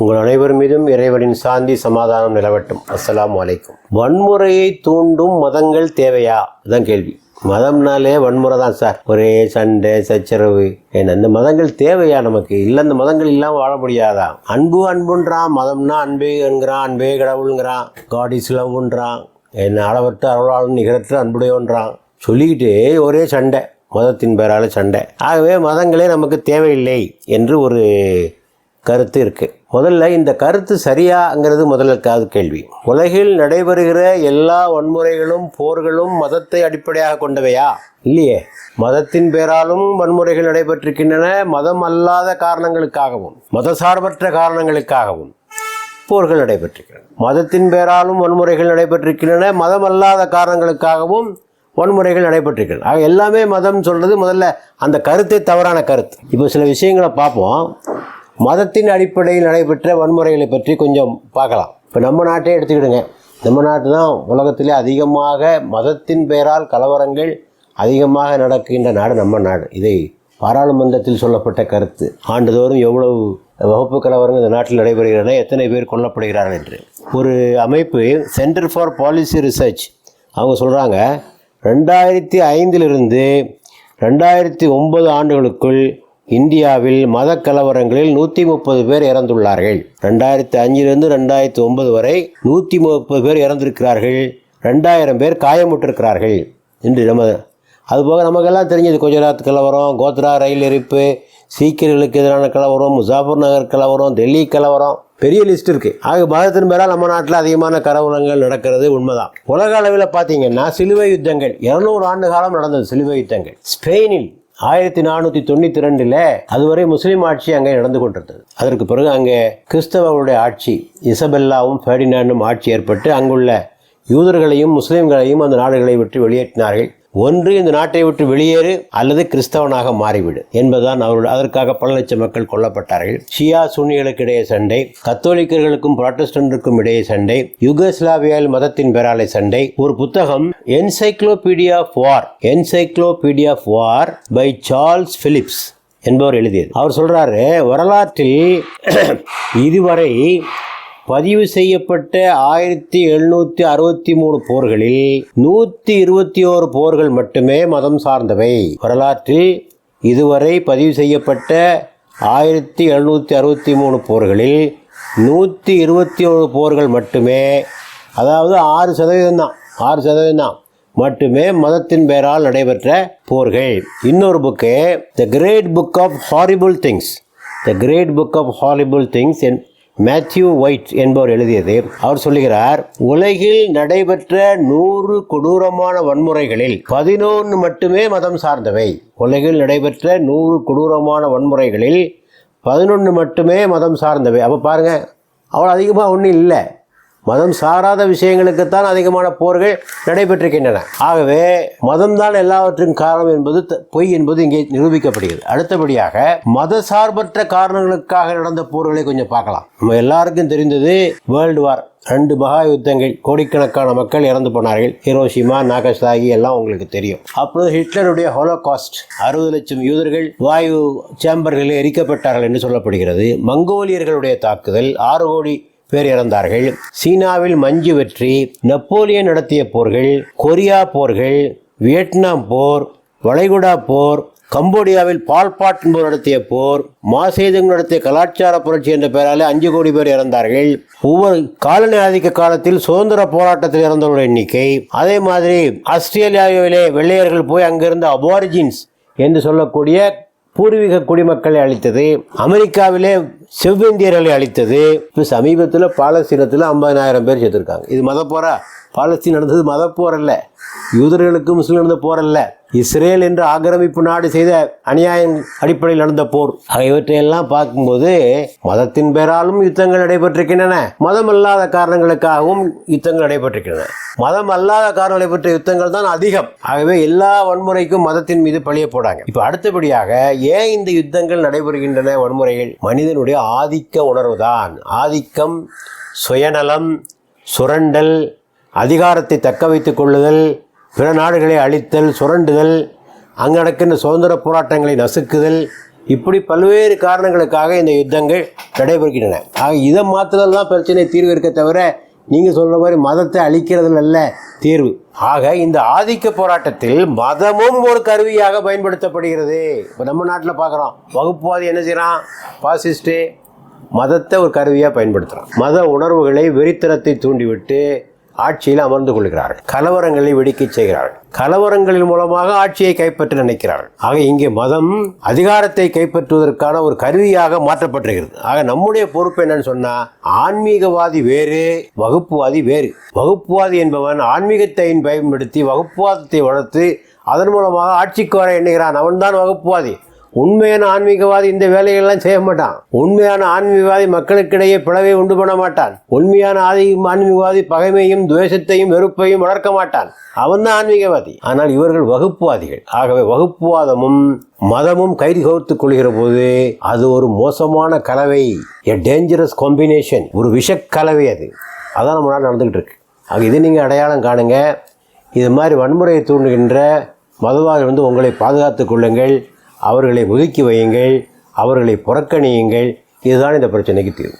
உங்கள் அனைவர் மீதும் இறைவனின் சாந்தி சமாதானம் நிலவட்டும். அஸ்ஸலாமு வலைக்கும் வன்முறையை தூண்டும் மதங்கள் தேவையா? இதுதான் கேள்வி. மதம்னாலே வன்முறை தான் சார். ஒரே சண்டை சச்சரவு. ஏன்னா இந்த மதங்கள் தேவையா நமக்கு? இல்லை இந்த மதங்கள் இல்லாமல் வாழ முடியாதா? அன்பு அன்புன்றான். மதம்னா அன்பே என்கிறான். அன்பே கடவுளுங்கிறான். காட் இஸ் லவ்ன்றான் என்ன அளவற்ற அருளாளன் நிகரற்ற அன்புடையோன்றான். சொல்லிக்கிட்டே ஒரே சண்டை. மதத்தின் பெயரால் சண்டை. ஆகவே மதங்களே நமக்கு தேவையில்லை என்று ஒரு கருத்து இருக்குது முதல்ல இந்த கருத்து சரியாங்கிறது முதலுக்காவது கேள்வி. உலகில் நடைபெறுகிற எல்லா வன்முறைகளும் போர்களும் மதத்தை அடிப்படையாக கொண்டவையா? இல்லையே. மதத்தின் பேராலும் வன்முறைகள் நடைபெற்றிருக்கின்றன மதம் அல்லாத காரணங்களுக்காகவும் மதசார்பற்ற காரணங்களுக்காகவும் போர்கள் நடைபெற்றிருக்கின்றன. மதத்தின் பேராலும் வன்முறைகள் நடைபெற்றிருக்கின்றன மதம் அல்லாத காரணங்களுக்காகவும் வன்முறைகள் நடைபெற்றிருக்கின்றன. ஆக எல்லாமே மதம் சொல்கிறது முதல்ல அந்த கருத்தை தவறான கருத்து. இப்போ சில விஷயங்களை பார்ப்போம். மதத்தின் அடிப்படையில் நடைபெற்ற வன்முறைகளை பற்றி கொஞ்சம் பார்க்கலாம். இப்போ நம்ம நாட்டே எடுத்துக்கிடுங்க. நம்ம நாட்டு தான் உலகத்திலே அதிகமாக மதத்தின் பெயரால் கலவரங்கள் அதிகமாக நடக்கின்ற நாடு நம்ம நாடு. இதை பாராளுமன்றத்தில் சொல்லப்பட்ட கருத்து. ஆண்டுதோறும் எவ்வளவு வகுப்பு கலவரங்கள் இந்த நாட்டில் நடைபெறுகிறன எத்தனை பேர் கொல்லப்படுகிறார்கள் என்று. ஒரு அமைப்பு சென்டர் ஃபார் பாலிசி ரிசர்ச் அவங்க சொல்கிறாங்க ரெண்டாயிரத்தி ஐந்திலிருந்து ரெண்டாயிரத்தி ஒன்பது ஆண்டுகளுக்குள் இந்தியாவில் மத கலவரங்களில் நூற்றி முப்பது பேர் இறந்துள்ளார்கள். ரெண்டாயிரத்தி அஞ்சிலிருந்து ரெண்டாயிரத்தி ஒன்பது வரை நூற்றி முப்பது பேர் இறந்திருக்கிறார்கள். ரெண்டாயிரம் பேர் காயமுற்றிருக்கிறார்கள். என்று நம்ம அதுபோக நமக்கெல்லாம் தெரிஞ்சது குஜராத் கலவரம் கோத்ரா ரயில் எரிப்பு சீக்கியர்களுக்கு எதிரான கலவரம் முசாஃபர் நகர் கலவரம் டெல்லி கலவரம். பெரிய லிஸ்ட் இருக்குது ஆக மதத்தின் பேரால் நம்ம நாட்டில் அதிகமான கலவரங்கள் நடக்கிறது உண்மைதான். உலக அளவில் பார்த்தீங்கன்னா சிலுவை யுத்தங்கள் இரநூறு ஆண்டு காலம் நடந்தது சிலுவை யுத்தங்கள். ஸ்பெயினில் ஆயிரத்தி நானூற்றி தொண்ணூற்றி ரெண்டில் அதுவரை முஸ்லீம் ஆட்சி அங்கே நடந்து கொண்டிருந்தது. அதற்கு பிறகு அங்கே கிறிஸ்தவர்களுடைய ஆட்சி இசபெல்லாவும் ஃபெர்டினாண்டும் ஆட்சி ஏற்பட்டு அங்குள்ள யூதர்களையும் முஸ்லீம்களையும் அந்த நாடுகளை விட்டு வெளியேற்றினார்கள். ஒன்று இந்த நாட்டை விட்டு வெளியேறு அல்லது கிறிஸ்தவனாக மாறிவிடு என்பதுதான் அவருடைய அதற்காக பல லட்சம் மக்கள் கொல்லப்பட்டார்கள். ஷியா சுன்னிகளுக்கு இடையே சண்டை கத்தோலிக்கர்களுக்கும் புராட்டஸ்டன்ட்டுக்கும் இடையே சண்டை யுகஸ்லாவியாவில் மதத்தின் பெறாலை சண்டை. ஒரு புத்தகம் encyclopedia of war encyclopedia of war by Charles Phillips என்பவர் எழுதியது. அவர் சொல்றாரு வரலாற்றில் இதுவரை பதிவு செய்யப்பட்ட ஆயிரத்தி எழுநூற்றி அறுபத்தி மூணு போர்களில் நூற்றி இருபத்தி ஓரு போர்கள் மட்டுமே மதம் சார்ந்தவை. வரலாற்றில் இதுவரை பதிவு செய்யப்பட்ட ஆயிரத்தி எழுநூற்றி அறுபத்தி மூணு போர்களில் நூற்றி இருபத்தி ஓரு போர்கள் மட்டுமே அதாவது ஆறு சதவீதம் தான் ஆறு சதவீதம் தான் மட்டுமே மதத்தின் பெயரால் நடைபெற்ற போர்கள். இன்னொரு book the great book of horrible things the great book of horrible things N Matthew White என்பவர் எழுதியது. அவர் சொல்லுகிறார் உலகில் நடைபெற்ற நூறு கொடூரமான வன்முறைகளில் பதினொன்று மட்டுமே மதம் சார்ந்தவை. உலகில் நடைபெற்ற நூறு கொடூரமான வன்முறைகளில் பதினொன்று மட்டுமே மதம் சார்ந்தவை. அப்போ பாருங்கள் அவ்வளோ அதிகமாக ஒன்றும் இல்லை. மதம் சாராத விஷயங்களுக்குத்தான் அதிகமான போர்கள் நடைபெற்றிருக்கின்றன. ஆகவே மதம்தான் எல்லாவற்றின் காரணம் என்பது த- பொய் என்பது இங்கே நிரூபிக்கப்படுகிறது. அடுத்தபடியாக மத சார்பற்ற காரணங்களுக்காக நடந்த போர்களை கொஞ்சம் பார்க்கலாம். நம்ம எல்லாருக்கும் தெரிந்தது வேர்ல்டு வார். ரெண்டு மகா யுத்தங்கள். கோடிக்கணக்கான மக்கள் இறந்து போனார்கள். ஹிரோஷிமா நாகசாகி எல்லாம் உங்களுக்கு தெரியும். அப்போது ஹிட்லருடைய ஹோலோகாஸ்ட் அறுபது லட்சம் யூதர்கள் வாயு சேம்பர்களில் எரிக்கப்பட்டார்கள் என்று சொல்லப்படுகிறது. மங்கோலியர்களுடைய தாக்குதல் ஆறு கோடி பேர் இறந்தார்கள் சீனாவில் மஞ்சு வெற்றி நெப்போலியன் நடத்திய போர்கள் கொரியா போர்கள் வியட்நாம் போர் வளைகுடா போர் கம்போடியாவில் பால்பாட் என்பவர் நடத்திய போர் மாசேதுங் நடத்திய கலாச்சார புரட்சி என்ற பெயராலே அஞ்சு கோடி பேர் இறந்தார்கள். ஒவ்வொரு காலனி ஆதிக்க காலத்தில் சுதந்திர போராட்டத்தில் இறந்தவர்கள் எண்ணிக்கை. அதே மாதிரி ஆஸ்திரேலியாவிலே வெள்ளையர்கள் போய் அங்கிருந்த அபாரிஜின்ஸ் என்று சொல்லக்கூடிய பூர்வீக குடிமக்களை அழித்தது அமெரிக்காவிலே செவ்விந்தியர்களை அழித்தது. இப்போ சமீபத்தில் பாலஸ்தீனத்தில் ஐம்பதாயிரம் பேர் சேர்த்துருக்காங்க இது மதப்போரா? பாலஸ்தீன் நடந்தது மதப்போர் அல்ல. யூதர்களுக்கு முஸ்லீம் நடந்த போர் அல்ல. இஸ்ரேல் என்ற ஆக்கிரமிப்பு நாடு செய்த அநியாயம் அடிப்படையில் நடந்த போர். ஆகியவற்றையெல்லாம் பார்க்கும்போது மதத்தின் பெயராலும் யுத்தங்கள் நடைபெற்றிருக்கின்றன. மதம் அல்லாத காரணங்களுக்காகவும் யுத்தங்கள் நடைபெற்றிருக்கின்றன. மதம் அல்லாத காரணங்களை பெற்ற யுத்தங்கள் தான் அதிகம். ஆகவே எல்லா வன்முறைக்கும் மதத்தின் மீது பழிய போடாங்க. இப்போ அடுத்தபடியாக ஏன் இந்த யுத்தங்கள் நடைபெறுகின்றன வன்முறைகள்? மனிதனுடைய ஆதிக்க உணர்வுதான் ஆதிக்கம் சுயநலம் சுரண்டல் அதிகாரத்தை தக்க வைத்துக் கொள்ளுதல் பிற நாடுகளை அழித்தல் சுரண்டுதல் அங்கு நடக்கின்ற சுதந்திர போராட்டங்களை நசுக்குதல் இப்படி பல்வேறு காரணங்களுக்காக இந்த யுத்தங்கள் நடைபெறுகின்றன. ஆக இதை மாத்திரம் தான் பிரச்சனை தீர்வு இருக்க தவிர நீங்கள் சொல்கிற மாதிரி மதத்தை அழிக்கிறதுல அல்ல தீர்வு. ஆக இந்த ஆதிக்க போராட்டத்தில் மதமும் ஒரு கருவியாக பயன்படுத்தப்படுகிறது. இப்போ நம்ம நாட்டில் பார்க்குறோம் வகுப்புவாதி என்ன செய்கிறான் பாசிஸ்ட்டு. மதத்தை ஒரு கருவியாக பயன்படுத்துகிறான் மத உணர்வுகளை வெறித்தனத்தை தூண்டிவிட்டு ஆட்சியில் அமர்ந்து கொள்கிறார்கள் கலவரங்களை வெடிக்கச் செய்கிறார்கள் கலவரங்களின் மூலமாக ஆட்சியை கைப்பற்ற நினைக்கிறார்கள் ஆக இங்கே மதம் அதிகாரத்தை கைப்பற்றுவதற்கான ஒரு கருவியாக மாற்றப்பட்டிருக்கிறது. ஆக நம்முடைய பொறுப்பு என்னன்னு சொன்னா ஆன்மீகவாதி வேறு வகுப்புவாதி வேறு. வகுப்புவாதி என்பவன் ஆன்மீகத்தை பயன்படுத்தி வகுப்புவாதத்தை வளர்த்து அதன் மூலமாக ஆட்சிக்கு வர எண்ணுகிறான். அவன்தான் வகுப்புவாதி. உண்மையான ஆன்மீகவாதி இந்த வேலைகள்லாம் செய்ய மாட்டான். உண்மையான ஆன்மீகவாதி மக்களுக்கிடையே பிளவை உண்டு பண்ண மாட்டான். உண்மையான ஆதி ஆன்மீகவாதி பகைமையும் துவேஷத்தையும் வெறுப்பையும் வளர்க்க மாட்டான். அவன் தான் ஆன்மீகவாதி. ஆனால் இவர்கள் வகுப்புவாதிகள். ஆகவே வகுப்புவாதமும் மதமும் கைது கவுத்துக் கொள்கிற போது அது ஒரு மோசமான கலவை எ டேஞ்சரஸ் காம்பினேஷன் ஒரு விஷக்கலவை அது. அதான் நம்ம நாடு நடந்துகிட்டு இருக்கு. ஆக இதை நீங்கள் அடையாளம் காணுங்க. இது மாதிரி வன்முறையை தூண்டுகின்ற மதவாதிகள் வந்து உங்களை பாதுகாத்துக் கொள்ளுங்கள். அவர்களை ஒதுக்கி வையுங்கள் அவர்களை புறக்கணியுங்கள். இதுதான் இந்த பிரச்சனைக்கு தீர்வு.